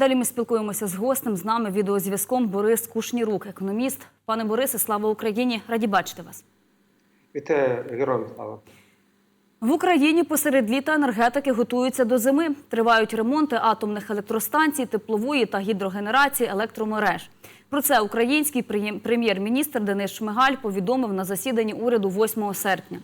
Далі ми спілкуємося з гостем. З нами відеозв'язком Борис Кушнірук, економіст. Пане Борисе, слава Україні! Раді бачити вас. Вітаю героям слава. В Україні посеред літа енергетики готуються до зими. Тривають ремонти атомних електростанцій, теплової та гідрогенерації електромереж. Про це український прем'єр-міністр Денис Шмигаль повідомив на засіданні уряду 8 серпня.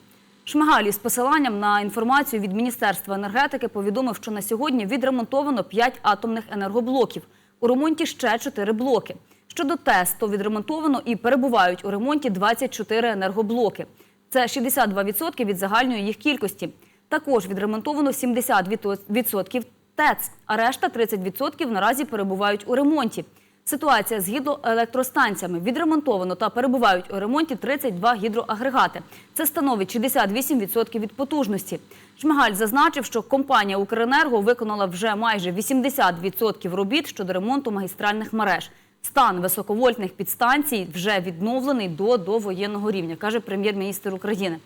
Шмигаль із посиланням на інформацію від Міністерства енергетики повідомив, що на сьогодні відремонтовано 5 атомних енергоблоків. У ремонті ще 4 блоки. Щодо ТЕС, то відремонтовано і перебувають у ремонті 24 енергоблоки. Це 62% від загальної їх кількості. Також відремонтовано 70% ТЕЦ, а решта 30% наразі перебувають у ремонті. Ситуація з гідроелектростанціями відремонтовано та перебувають у ремонті 32 гідроагрегати. Це становить 68% від потужності. Шмигаль зазначив, що компанія Укренерго виконала вже майже 80% робіт щодо ремонту магістральних мереж. Стан високовольтних підстанцій вже відновлений до довоєнного рівня, каже прем'єр-міністр України.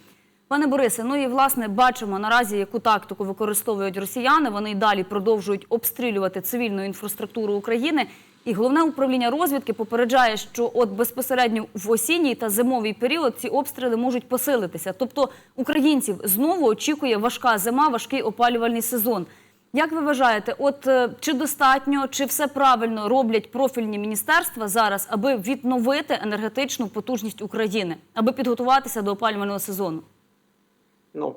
Пане Борисе, ну і власне бачимо наразі, яку тактику використовують росіяни. Вони й далі продовжують обстрілювати цивільну інфраструктуру України. І головне управління розвідки попереджає, що от безпосередньо в осінній та зимовий період ці обстріли можуть посилитися. Тобто українців знову очікує важка зима, важкий опалювальний сезон. Як ви вважаєте, от е, чи достатньо, чи все правильно роблять профільні міністерства зараз, аби відновити енергетичну потужність України, аби підготуватися до опалювального сезону? Ну,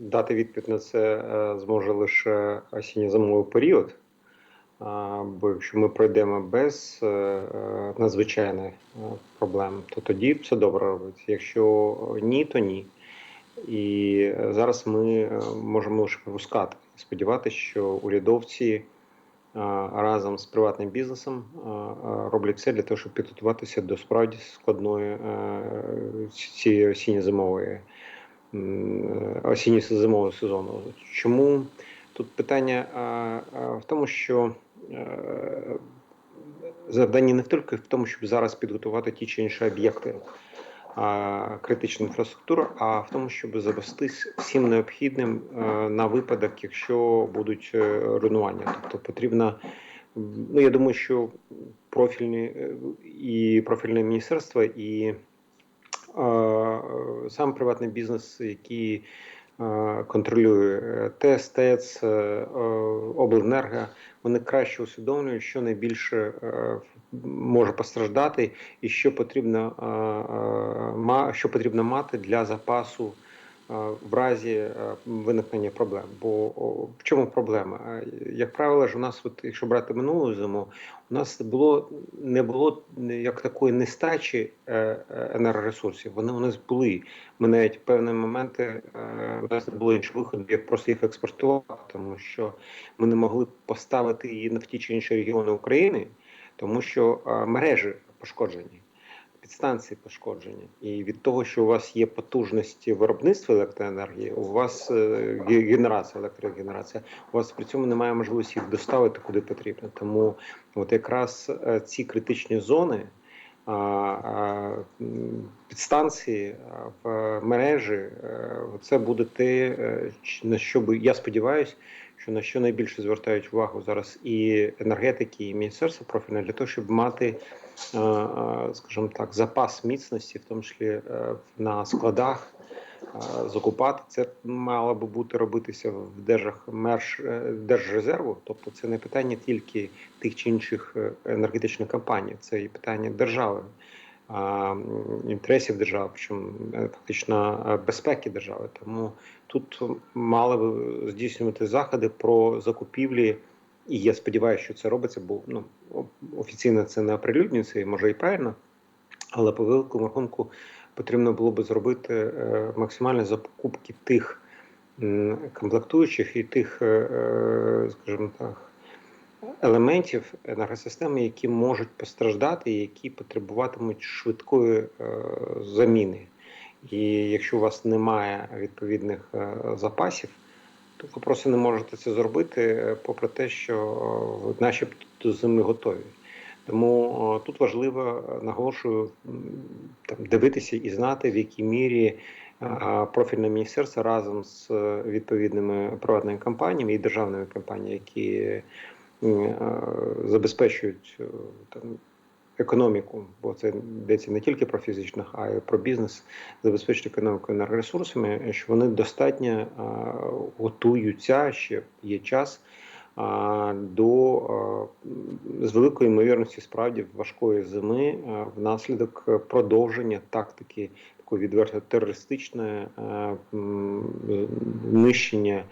дати відповідь на це е, зможе лише осінньо-зимовий період. Бо якщо ми пройдемо без е, е, надзвичайних е, проблем, то тоді все добре робиться. Якщо ні, то ні. І зараз ми можемо лише припускати, сподіватися, що урядовці разом з приватним бізнесом роблять все для того, щоб підготуватися до справді складної цієї осінньо-зимової осінньо-зимового сезону. Чому тут питання в тому, що завдання не тільки в тому, щоб зараз підготувати ті чи інші об'єкти а, критичну інфраструктуру, а в тому, щоб запастись всім необхідним е, на випадок, якщо будуть е, руйнування. Тобто потрібно. Ну, я думаю, що профільні е, і профільне міністерство, і е, сам приватний бізнес, е, контролює е, ТЕС, ТЕЦ, е, е, обленерго, вони краще усвідомлюють, що найбільше е, може постраждати, і що потрібно, е, е, що потрібно мати для запасу е, в разі е, виникнення проблем. Бо в чому проблема? Е, Як правило, ж у нас, от, якщо брати минулу зиму, у нас було не було як такої нестачі е, е, енергоресурсів. Вони у нас були. Ми навіть в певні моменти е, у нас не було іншого виходу, як просто їх експортувати, тому що ми не могли поставити її на в ті чи інші регіони України, тому що е, мережі пошкоджені. Підстанції пошкоджені, і від того, що у вас є потужності виробництва електроенергії, у вас е, генерація, електрогенерація, у вас при цьому немає можливості їх доставити куди потрібно. Тому от якраз е, ці критичні зони, підстанції в мережі, е, це буде те, на що би я сподіваюся, що на що найбільше звертають увагу зараз і енергетики, і міністерство профільне для того, щоб мати, скажімо так, запас міцності, в тому числі е, на складах. е, Закупати це мало би бути робитися в держах мерж е, держрезерву, тобто це не питання тільки тих чи інших е, енергетичних компаній, це і питання держави, інтересів держави, причому е, фактично е, безпеки держави. Тому тут мали би здійснювати заходи про закупівлі. І я сподіваюся, що це робиться, бо ну офіційно це не оприлюднюється, і може і правильно, але по великому рахунку потрібно було би зробити е, максимальні закупки тих комплектуючих і тих, е, е, скажімо так, елементів енергосистеми, які можуть постраждати, які потребуватимуть швидкої заміни. І якщо у вас немає відповідних запасів, ви просто не можете це зробити, е, попри те, що е, начебто до зими готові. Тому тут важливо е, наголошую там дивитися і знати, в якій мірі е, профільне міністерство разом з е, відповідними приватними компаніями і державними компаніями, які е, забезпечують е, там економіку, бо це йдеться не тільки про фізичних, а й про бізнес, забезпечити економіку енергоресурсами, що вони достатньо готуються, ще є час до з великої ймовірності справді важкої зими внаслідок продовження тактики такої відверто терористичної е, м, знищення е,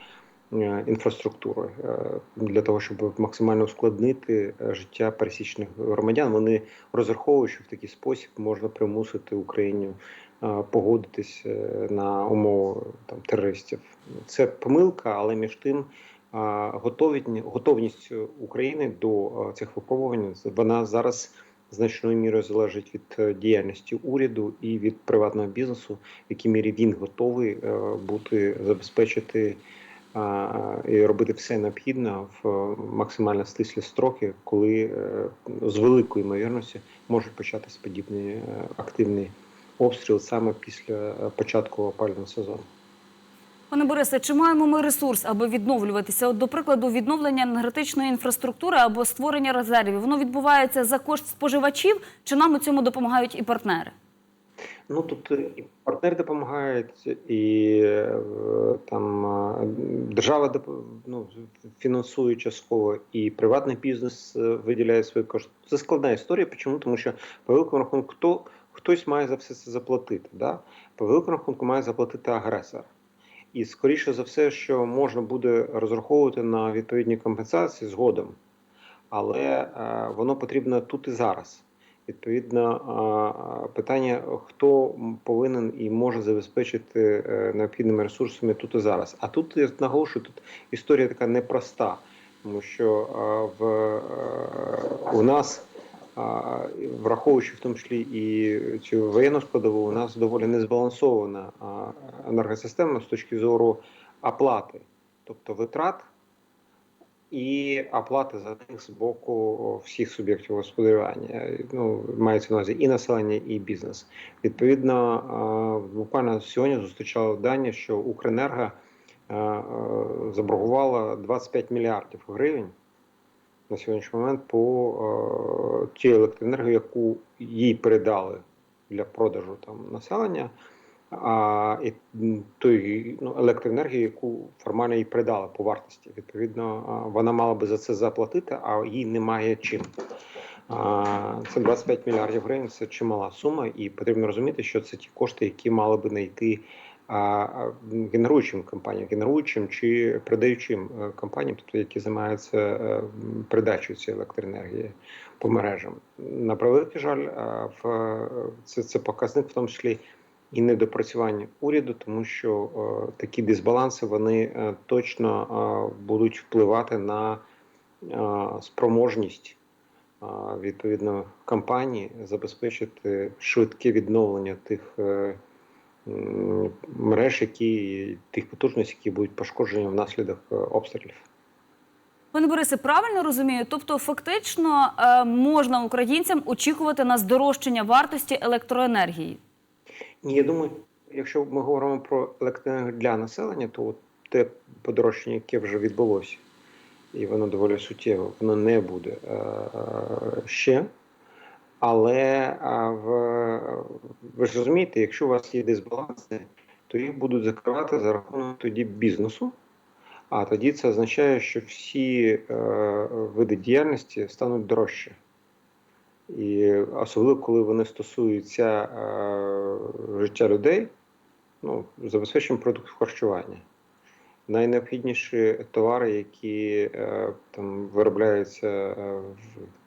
інфраструктури е, для того, щоб максимально ускладнити е, життя пересічних громадян. Вони розраховують, що в такий спосіб можна примусити Україну е, погодитись е, на умови там терористів. Це помилка, але між тим. готовність України до е, цих випробувань вона зараз значною мірою залежить від е, діяльності уряду і від приватного бізнесу, в якій мірі він готовий е, бути забезпечити і робити все необхідне в е, максимально стислі строки, коли е, з великою ймовірністю можуть початися подібні е, активні обстріли саме після початку опалювального сезону. Пане Борисе, чи маємо ми ресурс, аби відновлюватися? От, до прикладу, відновлення енергетичної інфраструктури або створення резервів, воно відбувається за кошт споживачів, чи нам у цьому допомагають і партнери? Ну тут і партнери допомагають, і е, там е, держава ну, фінансує частково, і приватний бізнес е, виділяє свої кошти. Це складна історія. Чому? Тому що по великому рахунку хто хтось має за все це заплатити. Да? По великому рахунку має заплатити агресор. І скоріше за все, що можна буде розраховувати на відповідні компенсації згодом, але е, воно потрібно тут і зараз. Відповідно, питання, хто повинен і може забезпечити е, необхідними ресурсами тут і зараз. А тут я наголошую, тут історія така непроста, тому що в е, у нас, враховуючи в тому числі і цю воєнну складову, у нас доволі незбалансована енергосистема з точки зору оплати, тобто витрат і оплати за них з боку всіх суб'єктів господарювання. Ну, мається на увазі і населення, і бізнес. Відповідно, буквально сьогодні зустрічали дані, що Укренерго заборгувала 25 мільярдів гривень на сьогоднішній момент по тій електроенергії, яку їй передали для продажу там населення. А і м, ну, електроенергію, яку формально їй передали по вартості. Відповідно, вона мала би за це заплатити, а їй немає чим. Це 25 мільярдів гривень, це чимала сума, і потрібно розуміти, що це ті кошти, які мали би знайти генеруючим компаніям, генеруючим чи продаючим е, компаніям, тобто які займаються е, передачею цієї електроенергії по мережам. На превеликий жаль, е, це, це показник в тому числі і недопрацювання уряду, тому що е, такі дисбаланси вони е, точно е, будуть впливати на е, спроможність е, відповідно компанії забезпечити швидке відновлення тих е, мереж, які тих потужностей, які будуть пошкоджені внаслідок е, обстрілів. Пане Борисе, правильно розумію? Тобто, фактично е, можна українцям очікувати на здорожчання вартості електроенергії. Я думаю, якщо ми говоримо про електроенергію для населення, то те подорожчання, яке вже відбулося, і воно доволі суттєве, воно не буде е, е, ще. Але е, в, ви ж розумієте, якщо у вас є дисбаланси, то їх будуть закривати за рахунок тоді бізнесу. А тоді це означає, що всі е, види діяльності стануть дорожче. І особливо, коли вони стосуються е, життя людей, ну, забезпечуємо продуктів харчування. Найнеобхідніші товари, які е, там виробляються е,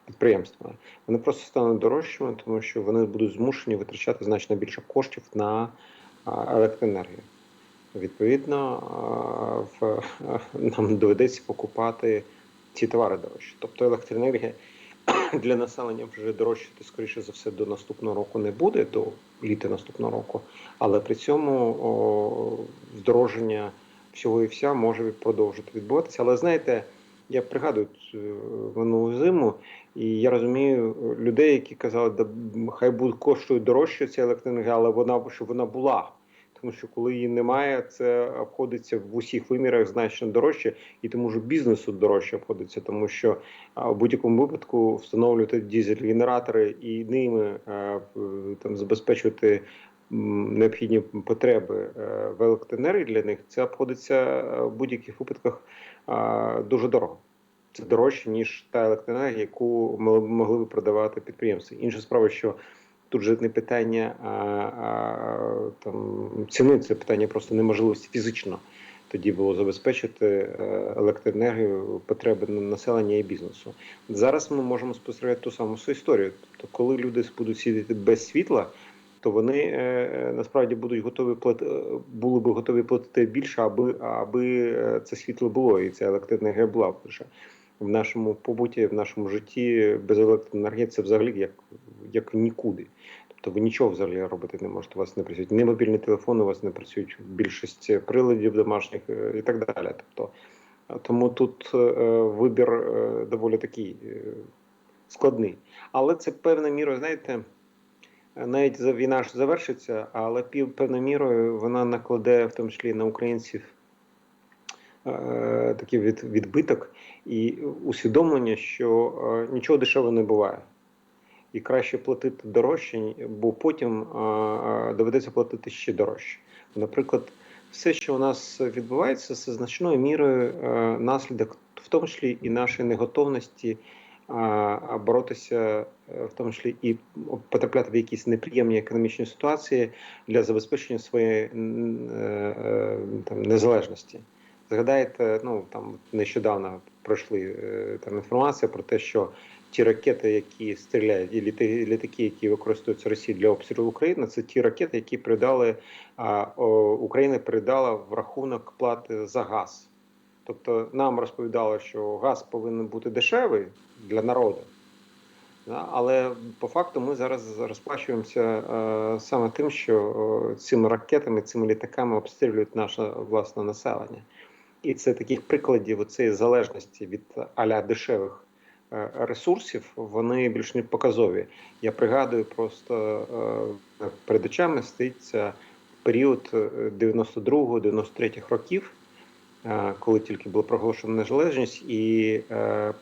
підприємствами, вони просто стануть дорожчими, тому що вони будуть змушені витрачати значно більше коштів на електроенергію. Відповідно, нам доведеться покупати ці товари дорожче. Тобто електроенергія для населення вже дорожчати, скоріше за все, до наступного року не буде, до літа наступного року, але при цьому о, здороження всього і вся може продовжити відбуватися. Але знаєте, я пригадую минулу зиму, і я розумію людей, які казали, да хай буде коштує дорожче ця електроенергія, але вона щоб вона була. Тому що коли її немає, це обходиться в усіх вимірах значно дорожче, і тому ж бізнесу дорожче обходиться, тому що в будь-якому випадку встановлювати дізель-генератори і ними там забезпечувати необхідні потреби е, в електроенергії для них, це обходиться е, в будь-яких випадках дуже дорого. Це дорожче, ніж та електроенергія, яку ми могли б продавати підприємці. Інша справа, що тут же не питання а, а, там, ціни, це питання просто неможливості фізично тоді було забезпечити е, електроенергію потреби населення і бізнесу. Зараз ми можемо спостерігати ту саму свою історію. Тобто, коли люди будуть сидіти без світла, то вони е, насправді будуть готові плати, е, були б готові платити більше, аби аби е, це світло було і ця електроенергія була в нашому побуті, в нашому житті без електроенергії це взагалі як, як нікуди. Тобто ви нічого взагалі робити не можете. У вас не працюють ні мобільні телефони, у вас не працюють більшість приладів домашніх е, і так далі. Тобто, е, тому тут е, вибір е, доволі такий е, складний. Але це певною мірою, знаєте, навіть війна ж завершиться, але пів певною мірою вона накладе в тому числі на українців такий від, відбиток і усвідомлення, що е, нічого дешевого не буває. І краще платити дорожче, бо потім е, е, доведеться платити ще дорожче. Наприклад, все, що у нас відбувається, це значною мірою е, наслідок, в тому числі і нашої неготовності боротися, е, в тому числі і потрапляти в якісь неприємні економічні ситуації для забезпечення своєї е, е, там, незалежності. Згадаєте, ну там нещодавно пройшли е, там інформація про те, що ті ракети, які стріляють, і літи- літаки, які використовуються Росією для обстрілу України, це ті ракети, які передали а, о, Україна передала в рахунок плати за газ. Тобто нам розповідали, що газ повинен бути дешевий для народу. Але по факту ми зараз розплачуємося е, саме тим, що цими ракетами, цими літаками обстрілюють наше власне населення. І це таких прикладів цієї залежності від аля дешевих е, ресурсів, вони більш не показові. Я пригадую просто е, перед очами стоїть це період е, 92-93 років, е, коли тільки була проголошена незалежність, і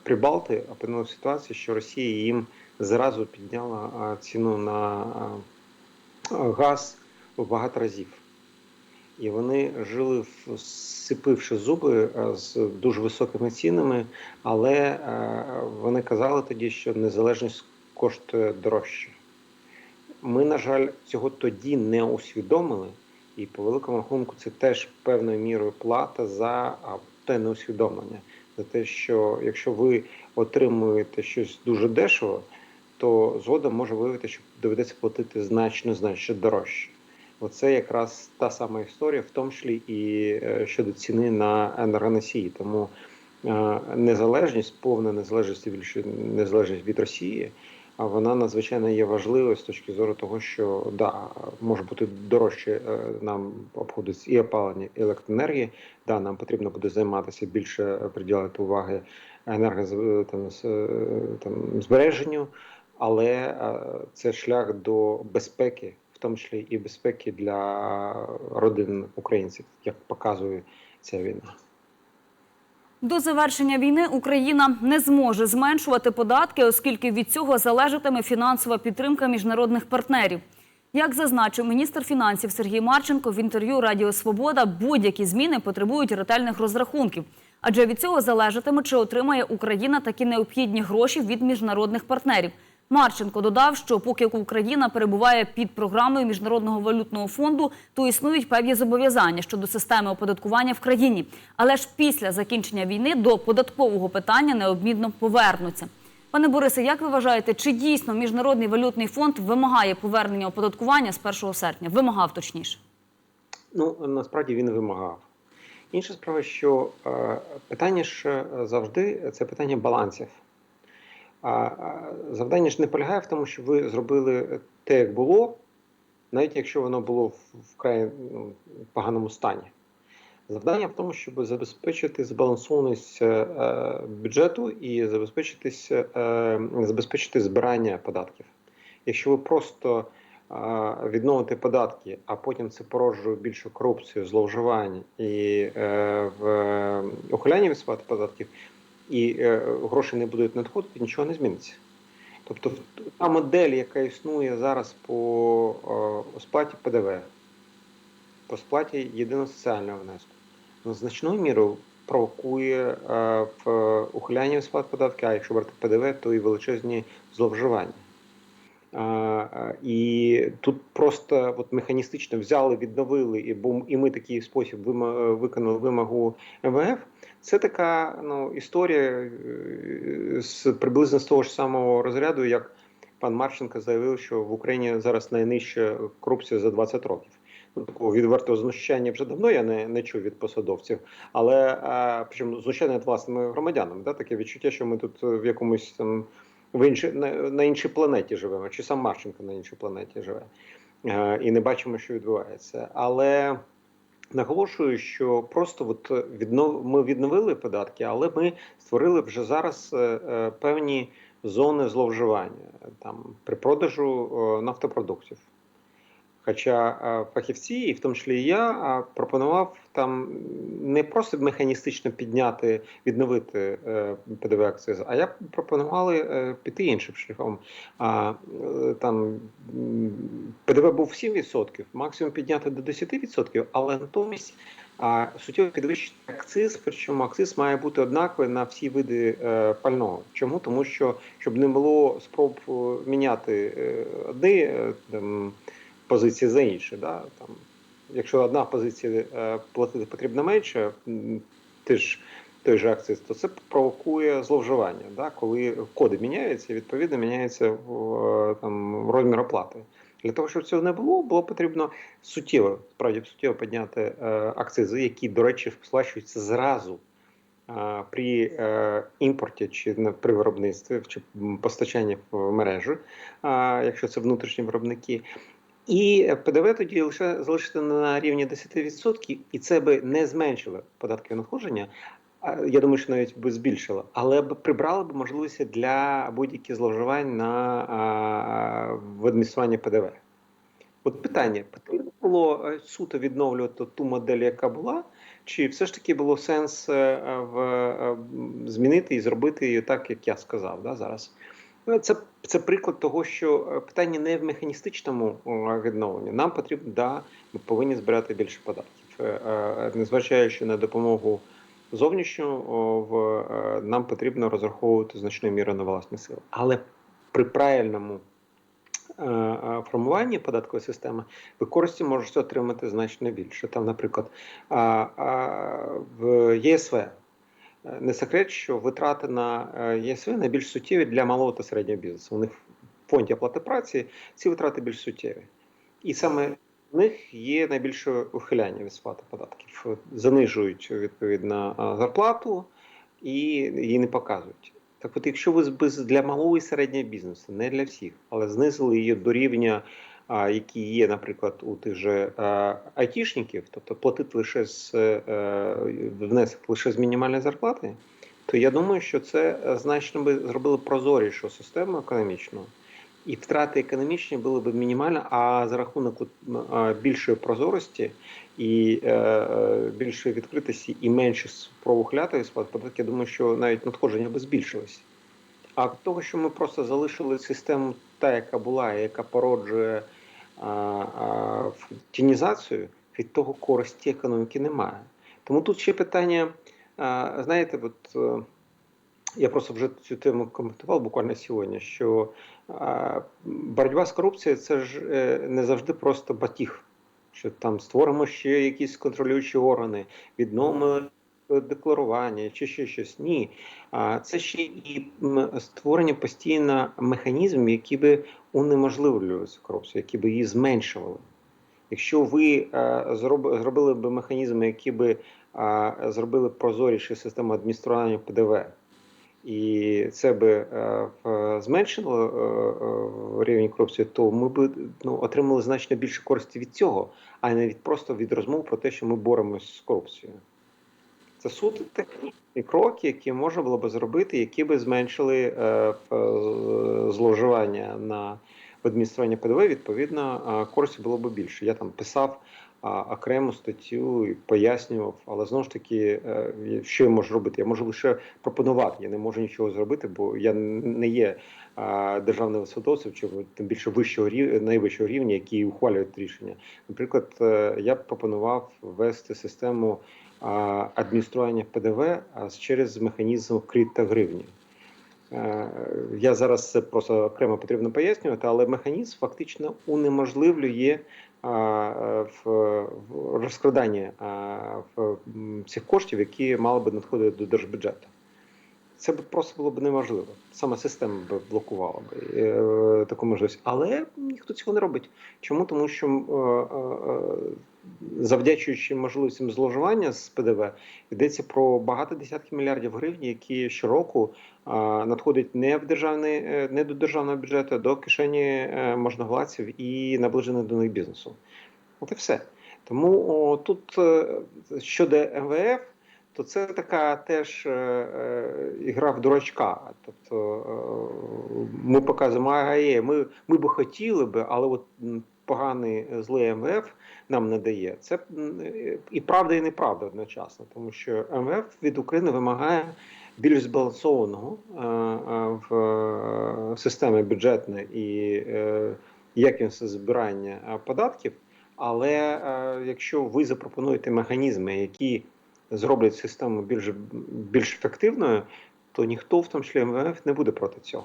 Прибалти опинилися в ситуації, що Росія їм зразу підняла ціну на газ в багато разів. І вони жили, всипивши зуби е, з дуже високими цінами, але е, вони казали тоді, що незалежність коштує дорожче. Ми, на жаль, цього тоді не усвідомили, і по великому рахунку це теж певною мірою плата за те неусвідомлення. За те, що якщо ви отримуєте щось дуже дешево, то згодом може виявити, що доведеться платити значно значно дорожче. Оце якраз та сама історія, в тому числі і е, щодо ціни на енергоносії. Тому е, незалежність, повна незалежність, більше незалежність від Росії, а вона надзвичайно є важливою з точки зору того, що да, може бути дорожче е, нам обходиться і опалення, і електроенергії. Да, нам потрібно буде займатися більше приділяти уваги енерго там, там, збереженню, але це шлях до безпеки, в тому числі і безпеки для родин українців, як показує ця війна. До завершення війни Україна не зможе зменшувати податки, оскільки від цього залежатиме фінансова підтримка міжнародних партнерів. Як зазначив міністр фінансів Сергій Марченко в інтерв'ю Радіо Свобода, будь-які зміни потребують ретельних розрахунків, адже від цього залежатиме, чи отримає Україна такі необхідні гроші від міжнародних партнерів. Марченко додав, що поки Україна перебуває під програмою Міжнародного валютного фонду, то існують певні зобов'язання щодо системи оподаткування в країні. Але ж після закінчення війни до податкового питання необмінно повернуться. Пане Борисе, як ви вважаєте, чи дійсно Міжнародний валютний фонд вимагає повернення оподаткування з 1 серпня? Вимагав точніше. Ну насправді він вимагав. Інша справа, що е, питання ж е, завжди це питання балансів. А завдання ж не полягає в тому, що ви зробили те, як було, навіть якщо воно було в вкрай ну, поганому стані. Завдання в тому, щоб забезпечити збалансованість е, бюджету і забезпечитись, е, забезпечити збирання податків. Якщо ви просто а, відновити податки, а потім це породжує більшу корупцію, зловживання і е, в е, ухиляння від сплати податків, і е, гроші не будуть надходити, нічого не зміниться. Тобто та модель, яка існує зараз по е, сплаті ПДВ, по сплаті єдиного соціального внеску, ну, значною мірою провокує е, в ухиляння сплат податків, а якщо брати ПДВ, то і величезні зловживання. І тут просто от механістично взяли, відновили, і бо і ми такий спосіб виконали вимогу МВФ. Це така ну, історія е, з приблизно з того ж самого розряду, як пан Марченко заявив, що в Україні зараз найнижча корупція за 20 років. Ну, такого відвертого знущання вже давно я не, не чув від посадовців, але причому знущання над власними громадянами. Да? Таке відчуття, що ми тут в якомусь там в інші, на, на іншій планеті живемо, чи сам Марченко на іншій планеті живе, е, і не бачимо, що відбувається. Але наголошую, що просто от віднов, ми відновили податки, але ми створили вже зараз е, е, певні зони зловживання там при продажу е, нафтопродуктів. Хоча е, фахівці, і в тому числі і я, е, пропонував там не просто механістично підняти, відновити е, ПДВ акциз, а я пропонували піти іншим шляхом. Там ПДВ був 7%, максимум підняти до 10%, але натомість суттєво підвищити акциз, причому акциз має бути однаковий на всі види пального. Чому? Тому що щоб не було спроб міняти одні позиції за інші. Да? Там, якщо одна позиція е, платити потрібно менше, ти ж той же акциз, то це провокує зловживання. Да? Коли коди міняються, відповідно міняється е, там, розмір оплати. Для того, щоб цього не було, було потрібно суттєво, справді суттєво підняти е, акцизи, які, до речі, сплачуються зразу е, при е, імпорті чи на- при виробництві чи постачанні в мережу, е, якщо це внутрішні виробники. І ПДВ тоді лише залишити на рівні 10%, і це би не зменшило податкові надходження. Я думаю, що навіть би збільшило, але б прибрали б можливості для будь-яких зловживань на а, в адмініструванні ПДВ. От питання: потрібно було е, суто відновлювати ту модель, яка була, чи все ж таки було сенс е, в е, змінити і зробити її так, як я сказав да, зараз? Ну, Це, це приклад того, що е, питання не в механістичному о, відновленні. Нам потрібно, да, ми повинні збирати більше податків, Е, е, незважаючи на допомогу зовнішню, е, нам потрібно розраховувати значною мірою на власні сили. Але при правильному е, е, формуванні податкової системи ви користі можете отримати значно більше. Там, наприклад, в ЄСВ. Е, Не секрет, що витрати на е, ЄСВ найбільш суттєві для малого та середнього бізнесу. У них в фонді оплати праці ці витрати більш суттєві. І саме в них є найбільше ухиляння від сплати податків. Занижують відповідно е, зарплату і її не показують. Так от, якщо ви для малого і середнього бізнесу, не для всіх, але знизили її до рівня, які є, наприклад, у тих же айтішників, тобто платити лише з е, внесок лише з мінімальної зарплати, то я думаю, що це е, значно би зробило прозорішу систему економічну. І втрати економічні були б мінімальні, а за рахунок більшої прозорості і е, е, більшої відкритості і менше спроб ухиляти від сплат податків, я думаю, що навіть надходження би збільшилось. А того, що ми просто залишили систему та, яка була, яка породжує а, а, тінізацію, від того користі економіки немає. Тому тут ще питання, а, знаєте, от. е, я просто вже цю тему коментував буквально сьогодні, що а, боротьба з корупцією це ж е, не завжди просто батіг, що там створимо ще якісь контролюючі органи, відновимо декларування чи ще щось. Ні. Це ще і створення постійно механізмів, які би унеможливлювали цю корупцію, які би її зменшували. Якщо ви е, зробили б механізми, які би е, зробили прозорішу систему адміністрування ПДВ, і це би е, зменшило е, е, рівень корупції, то ми б ну, отримали значно більше користі від цього, а не від просто від розмов про те, що ми боремось з корупцією. Це суто технічні кроки, які можна було би зробити, які би зменшили е, е, зловживання на в адмініструванні ПДВ, відповідно, а, користі було б більше. Я там писав окрему статтю і пояснював, але знову ж таки, е, що я можу робити? Я можу лише пропонувати. Я не можу нічого зробити, бо я не є державним висадовцем, чи тим більше вищого найвищого рівня, які ухвалюють рішення. Наприклад, е, я б пропонував ввести систему адміністрування ПДВ через механізм крит та гривні. Е, Я зараз це просто окремо потрібно пояснювати, але механізм фактично унеможливлює е, розкрадання м, цих коштів, які мали би надходити до держбюджету. Це б просто було б неможливо. Сама система б блокувала б е, таку можливість. Але ніхто цього не робить. Чому? Тому що е, е, завдячуючи можливостям зловживання з ПДВ, йдеться про багато десятків мільярдів гривень, які щороку надходять не в державний, е, не до державного бюджету, а до кишені е, можновладців і наближених до них бізнесу. От і все. Тому о, тут е, щодо МВФ, то це така теж ігра в дурачка. Тобто ми показуємо, ага, є, ми, ми би хотіли би, але от поганий е, злий МВФ нам не дає. Це е, і правда, і неправда одночасно, тому що МВФ від України вимагає більш збалансованого е, в системі бюджетної і якісне збирання податків. Але якщо ви запропонуєте механізми, які зроблять систему більш, більш ефективною, то ніхто, в тому числі МВФ, не буде проти цього.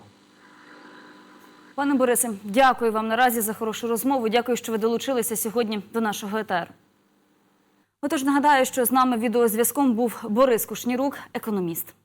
Пане Борисе, дякую вам наразі за хорошу розмову. Дякую, що ви долучилися сьогодні до нашого етеру. Отож, нагадаю, що з нами відеозв'язком був Борис Кушнірук, економіст.